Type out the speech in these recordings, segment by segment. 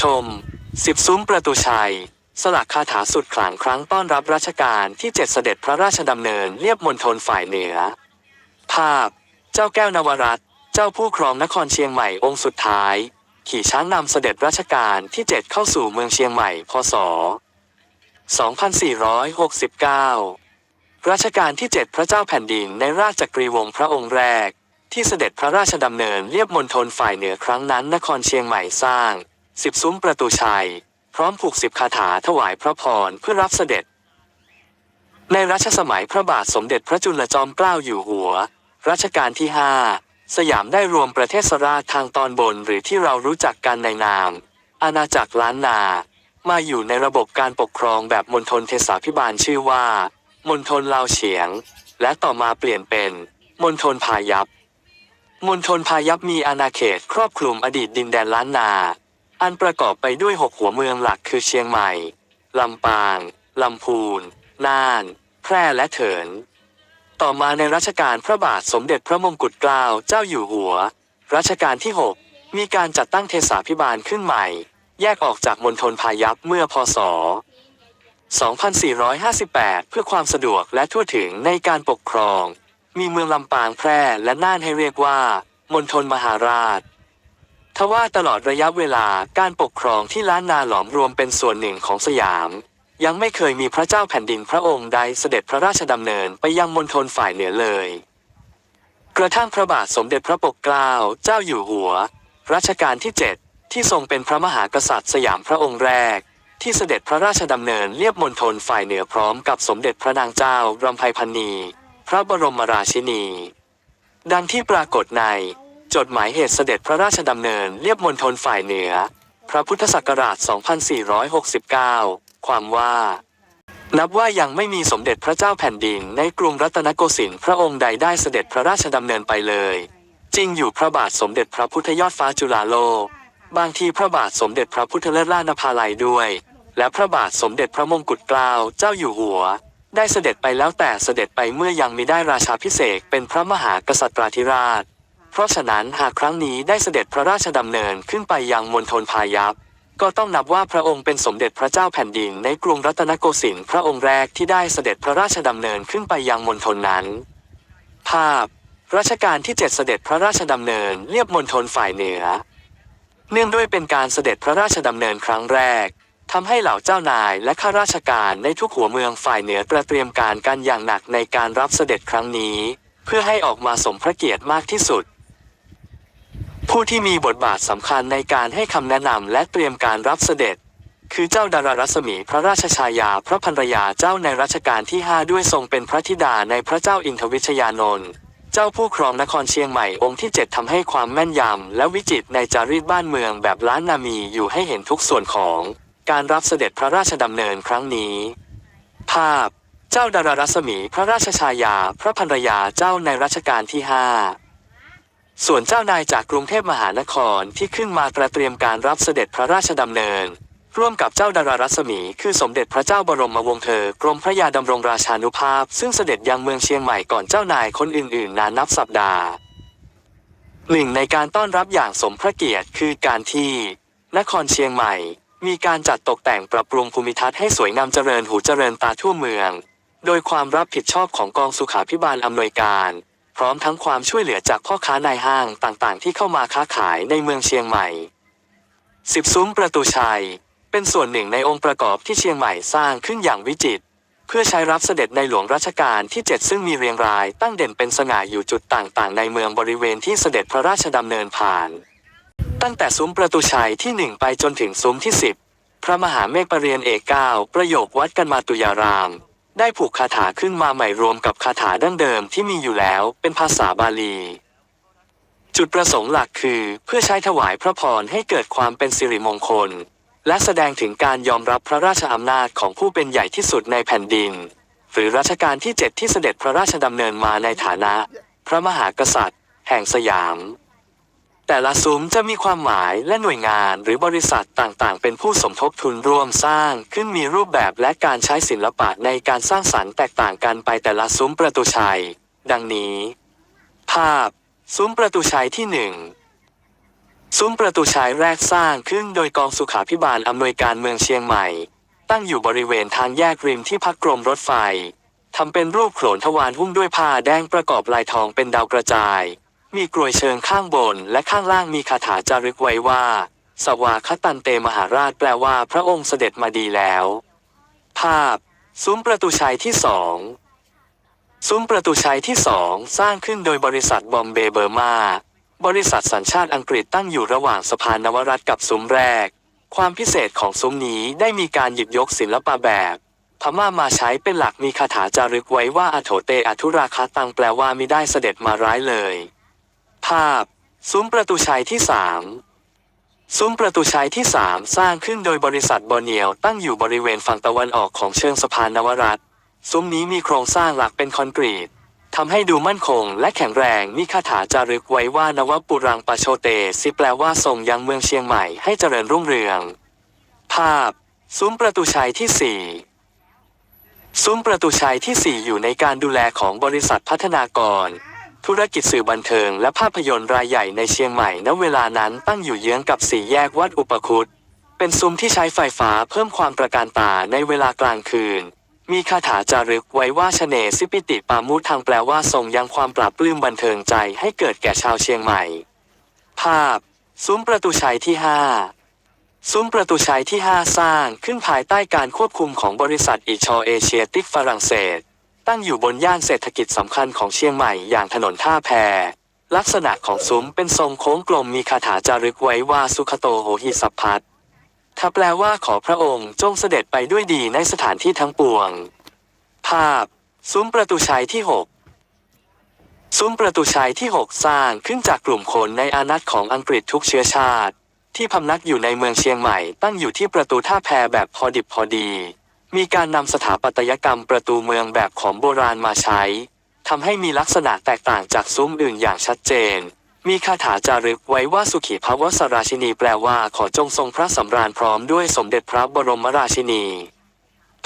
ชมสิบซุ้มประตูชัย สลักคาถาสุดขลังครั้งต้อนรับรัชกาลที่เจ็ดเสด็จพระราชดำเนินเรียบมณฑลฝ่ายเหนือ ภาพ เจ้าแก้วนวรัตเจ้าผู้ครองนครเชียงใหม่องค์สุดท้าย ขี่ช้างนำเสด็จรัชกาลที่7เข้าสู่เมืองเชียงใหม่ พศ 2469 รัชกาลที่ 7 พระเจ้าแผ่นดินในราชจักรีวงศ์พระองค์แรก ที่เสด็จพระราชดำเนินเรียบมณฑลฝ่ายเหนือครั้งนั้นนครเชียงใหม่สร้าง สิบซุ้มประตูชัย พร้อมผูกสิบคาถาถวายพระพรเพื่อรับเสด็จ ในรัชสมัยพระบาทสมเด็จพระจุลจอมเกล้าอยู่หัว รัชกาลที่5สยามได้รวมประเทศสราทางตอนบนหรือที่เรารู้จักกันในนาม อาณาจักรล้านนา มาอยู่ในระบบการปกครองแบบมณฑลเทศาพิบาลชื่อว่ามณฑลลาวเฉียง และต่อมาเปลี่ยนเป็นมณฑลพายัพมณฑลพายัพมีอาณาเขตครอบคลุมอดีตดินแดนล้านนา อันประกอบไปด้วยหกหัวเมืองหลักคือเชียงใหม่ ลำปาง ลำพูน น่าน แพร่และเถิน ต่อมาในรัชกาลพระบาทสมเด็จพระมงกุฎเกล้าเจ้าอยู่หัว รัชกาลที่ 6 มีการจัดตั้งเทศาพิบาลขึ้นใหม่ แยกออกจากมณฑลพายัพเมื่อพศ 2458 เพื่อความสะดวกและทั่วถึงในการปกครอง มีเมืองลำปางแพร่และน่านให้เรียกว่ามณฑลมหาราช ทว่าตลอดระยะเวลาการปกครองที่ล้านนาหลอมรวมเป็นส่วนหนึ่งของสยาม ยังไม่เคยมีพระเจ้าแผ่นดินพระองค์ใดเสด็จพระราชดำเนินไปยังมณฑลฝ่ายเหนือเลย กระทั่งพระบาทสมเด็จพระปกเกล้าเจ้าอยู่หัว รัชกาลที่ 7 ที่ทรงเป็นพระมหากษัตริย์สยามพระองค์แรก ที่เสด็จพระราชดำเนินเลียบมณฑลฝ่ายเหนือพร้อมกับสมเด็จพระนางเจ้ารำไพพันนีพระบรมราชินี ดังที่ปรากฏใน จดหมายเหตุเสด็จพระราชดำเนินเลียบมณฑลฝ่ายเหนือ พระพุทธศักราช 2469 ความว่า นับว่ายังไม่มีสมเด็จพระเจ้าแผ่นดินในกรุงรัตนโกสินทร์พระองค์ใดได้เสด็จพระราชดำเนินไปเลย จริงอยู่พระบาทสมเด็จพระพุทธยอดฟ้าจุฬาโลก บางทีพระบาทสมเด็จพระพุทธเลิศล่านภาลัยด้วย และพระบาทสมเด็จพระมงกุฎเกล้าเจ้าอยู่หัวได้เสด็จไปแล้วแต่เสด็จไปเมื่อยังมิได้ราชาพิเศษเป็นพระมหากษัตริย์ราช เพราะฉะนั้นหากครั้งนี้ได้เสด็จพระราชดำเนินขึ้นไปยังมณฑลพายัพก็ต้องนับว่าพระองค์เป็นสมเด็จพระเจ้าแผ่นดินในกรุงรัตนโกสินทร์พระองค์แรกที่ได้เสด็จพระราชดำเนินขึ้นไปยังมณฑลนั้น ภาพรัชกาลที่ 7 เสด็จพระราชดำเนินเรียบมณฑลฝ่ายเหนือ เนื่องด้วยเป็นการเสด็จพระราชดำเนินครั้งแรกทำให้เหล่าเจ้านายและข้าราชการในทุกหัวเมืองฝ่ายเหนือกระเตรียมการกันอย่างหนักในการรับเสด็จครั้งนี้ เพื่อให้ออกมาสมพระเกียรติมากที่สุด ผู้ที่มีบทบาทสำคัญในการให้คำแนะนำและเตรียมการรับเสด็จ คือเจ้าดารารัศมีพระราชชายาพระภรรยาเจ้าในรัชกาลที่ 5 ด้วยทรงเป็นพระธิดาในพระเจ้าอินทวิชยานนท์เจ้าผู้ครองนครเชียงใหม่องค์ที่ 7ทำให้ความแม่นยำและวิจิตรในจารีตบ้านเมืองแบบล้านนามีอยู่ให้เห็นทุกส่วนของการรับเสด็จพระราชดำเนินครั้งนี้ ภาพ เจ้าดารารัศมีพระราชชายาพระภรรยาเจ้าในรัชกาลที่ 5 ส่วนเจ้านายจากกรุงเทพมหานครที่ขึ้นมากระเตรียมการรับเสด็จพระราชดำเนิน ร่วมกับเจ้าดารารัศมี คือสมเด็จพระเจ้าบรมวงศ์เธอกรมพระยาดำรงราชานุภาพ ซึ่งเสด็จยังเมืองเชียงใหม่ก่อนเจ้านายคนอื่นๆนานนับสัปดาห์หนึ่งในการต้อนรับอย่างสมพระเกียรติคือการที่ นครเชียงใหม่ มีการจัดตกแต่งปรับปรุงภูมิทัศน์ให้สวยงามเจริญหูเจริญตาทั่วเมือง โดยความรับผิดชอบของกองสุขาพิบาลอำนวยการ พร้อมทั้งความช่วยเหลือจากพ่อค้านายห้างต่างๆ ที่เข้ามาค้าขายในเมืองเชียงใหม่สิบซุ้มประตูชัย เป็นส่วนหนึ่งในองค์ประกอบที่เชียงใหม่สร้างขึ้นอย่างวิจิตรเพื่อใช้รับเสด็จในหลวงรัชกาลที่ 7 ซึ่งมีเรียงรายตั้งเด่นเป็นสง่าอยู่จุดต่างๆ ในเมืองบริเวณที่เสด็จพระราชดำเนินผ่าน ตั้งแต่ซุ้มประตูชัยที่หนึ่งไปจนถึงซุ้มที่สิบพระมหาเมฆปรริยนเอกเก้าประโยควัดกันมาตุยาราม ได้ผูกคาถาขึ้นมาใหม่รวมกับคาถาดั้งเดิมที่มีอยู่แล้วเป็นภาษาบาลี จุดประสงค์หลักคือเพื่อใช้ถวายพระพรให้เกิดความเป็นสิริมงคล และแสดงถึงการยอมรับพระราชอำนาจของผู้เป็นใหญ่ที่สุดในแผ่นดิน หรือรัชกาลที่7ที่เสด็จพระราชดำเนินมาในฐานะ พระมหากษัตริย์ แห่งสยาม แต่ละซุ้มจะมีความหมายและหน่วยงานหรือบริษัทต่างๆ เป็นผู้สมทบทุนร่วมสร้างขึ้นมีรูปแบบและการใช้ศิลปะในการสร้างสรรค์แตกต่างกันไปแต่ละซุ้มประตูชัย ดังนี้ ภาพ ซุ้มประตูชัยที่หนึ่งซุ้มประตูชัยแรกสร้างขึ้นโดยกองสุขาพิบาลอำนวยการเมืองเชียงใหม่ ตั้งอยู่บริเวณทางแยกริมที่พักกรมรถไฟทำเป็นรูปโขนทวารหุ้มด้วยผ้าแดงประกอบลายทองเป็นดาวกระจาย มีกรวยเชิงข้างบนและข้างล่างมีคาถาจารึกไว้ว่า สวาคตันเตมหาราชแปลว่าพระองค์เสด็จมาดีแล้ว ภาพ ซุ้มประตูชัยที่สองซุ้มประตูชัยที่สองสร้างขึ้นโดยบริษัทบอมเบย์เบอร์มา บริษัทสัญชาติอังกฤษตั้งอยู่ระหว่างสะพานนวรัตกับซุ้มแรก ความพิเศษของซุ้มนี้ได้มีการหยิบยกศิลปะแบบพม่ามาใช้เป็นหลักมีคาถาจารึกไว้ว่าอโถเตอทุราคาตังแปลว่ามิได้เสด็จมาร้ายเลย ภาพ ซุ้มประตูชัยที่สามซุ้มประตูชัยที่สามสร้างขึ้นโดยบริษัทบอเนียวตั้งอยู่บริเวณฝั่งตะวันออกของเชิงสะพานนวรัตซุ้มนี้มีโครงสร้างหลักเป็นคอนกรีตทำให้ดูมั่นคงและแข็งแรงมีคาถาจารึกไว้ว่านวปุรังปะโชเตสิแปลว่าทรงยังเมืองเชียงใหม่ให้เจริญรุ่งเรือง ภาพ ซุ้มประตูชัยที่สี่ซุ้มประตูชัยที่ 4 อยู่ในการดูแลของบริษัทพัฒนากร ธุรกิจสื่อบันเทิงและภาพยนตร์รายใหญ่ในเชียงใหม่ณเวลานั้นตั้งอยู่เยื้องกับสี่แยกวัดอุปคุตเป็นซุ้มที่ใช้ไฟฟ้าเพิ่มความประการตาในเวลากลางคืน มีคาถาจารึกไว้ว่าชเนสิปิติปามุททางแปลว่าทรงยังความปราบปลื้มบันเทิงใจให้เกิดแก่ชาวเชียงใหม่ ภาพ ซุ้มประตูชัยที่ห้าซุ้มประตูชัยที่ 5 สร้างขึ้นภายใต้การควบคุมของบริษัทอิชอเอเชียติกฝรั่งเศส ตั้งอยู่บนย่านเศรษฐกิจสำคัญของเชียงใหม่อย่างถนนท่าแพลักษณะของซุ้มเป็นทรงโค้งกลมมีคาถาจารึกไว้ว่าสุขโตโหหิสัพพัทถ้าแปลว่าขอพระองค์จงเสด็จไปด้วยดีในสถานที่ทั้งปวง ภาพ ซุ้มประตูชัยที่ 6 ซุ้มประตูชัยที่ 6 สร้างขึ้นจากกลุ่มคนในอานัตของอังกฤษทุกเชื้อชาติ ที่พำนักอยู่ในเมืองเชียงใหม่ ตั้งอยู่ที่ประตูท่าแพแบบพอดิบพอดี มีการนำสถาปัตยกรรมประตูเมืองแบบของโบราณมาใช้ทำให้มีลักษณะแตกต่างจากซุ้มอื่นอย่างชัดเจน มีคาถาจารึกไว้ว่าสุขีภาวสราชินีแปลว่าขอจงทรงพระสำราญพร้อมด้วยสมเด็จพระบรมราชินี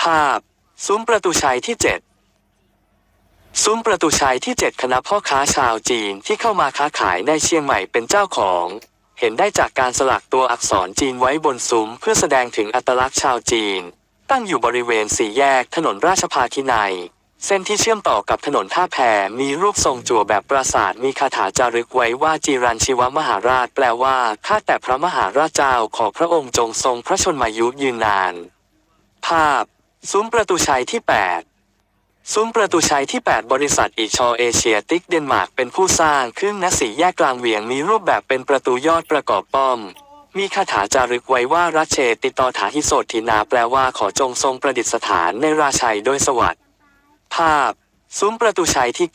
ภาพ ซุ้มประตูชัยที่ 7 ซุ้มประตูชัยที่ 7 คณะพ่อค้าชาวจีนที่เข้ามาค้าขายในเชียงใหม่เป็นเจ้าของ เห็นได้จากการสลักตัวอักษรจีนไว้บนซุ้มเพื่อแสดงถึงอัตลักษณ์ชาวจีน ตั้งอยู่บริเวณสี่แยกถนนราชภาคินัย เส้นที่เชื่อมต่อกับถนนท่าแพมีรูปทรงจั่วแบบปราสาทมีคาถาจารึกไว้ว่าจีรันชีวมหาราช แปลว่าข้าแต่พระมหาราชเจ้าขอพระองค์จงทรงพระชนมายุยืนนาน ภาพ ซุ้มประตูชัยที่ 8ซุ้มประตูชัยที่ 8 บริษัทอีชอเอเชียติกเดนมาร์กเป็นผู้สร้างขึ้นณสีแยกกลางเวียงมีรูปแบบเป็นประตูยอดประกอบป้อม มีคาถาจารึกไว้ว่ารัชเชติตอถาหิโสทินาแปลว่าขอจงทรงประดิษฐานในราชัยโดยสวัสดิ์ภาพ ซุ้มประตูชัยที่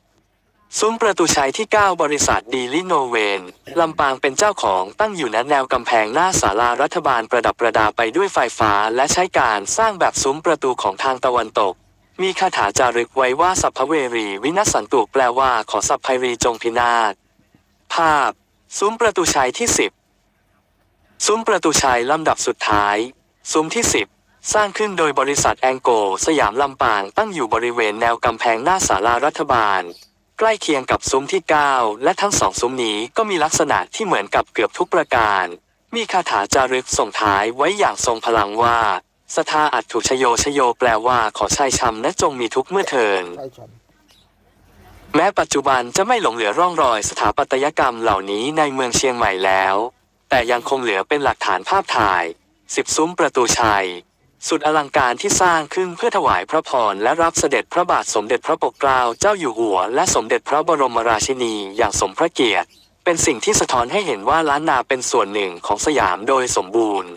9 ซุ้มประตูชัยที่ 9 บริษัทดีลิโนเวน ลำปางเป็นเจ้าของตั้งอยู่ณแนวกำแพงหน้าศาลารัฐบาลประดับประดาไปด้วยไฟฟ้าและใช้การสร้างแบบซุ้มประตูของทางตะวันตก มีคาถาจารึกไว้ว่าสัพพเวรีวินัสสันตุแปลว่าขอสัพพยรีจงพินาศภาพ ซุ้มประตูชัยที่ 10 ซุ้มประตูชัยลำดับสุดท้าย ซุ้มที่ 10 สร้างขึ้นโดยบริษัทแองโกสยามลำปางตั้งอยู่บริเวณแนวกำแพงหน้าศาลารัฐบาล ใกล้เคียงกับซุ้มที่ 9 และทั้งสองซุ้มนี้ก็มีลักษณะที่เหมือนกับเกือบทุกประการ มีคาถาจารึกส่งท้ายไว้อย่างทรงพลังว่าสทาอัตถุชโยชโยแปลว่าขอชัยชำและจงมีทุกเมื่อเทินแม้ปัจจุบันจะไม่หลงเหลือร่องรอยสถาปัตยกรรมเหล่านี้ในเมืองเชียงใหม่แล้ว แต่ยังคงเหลือเป็นหลักฐานภาพถ่ายสิบซุ้มประตูชัย สุดอลังการที่สร้างขึ้นเพื่อถวายพระพรและรับเสด็จพระบาทสมเด็จพระปกเกล้าเจ้าอยู่หัว และสมเด็จพระบรมราชินีอย่างสมพระเกียรติ เป็นสิ่งที่สะท้อนให้เห็นว่าล้านนาเป็นส่วนหนึ่งของสยามโดยสมบูรณ์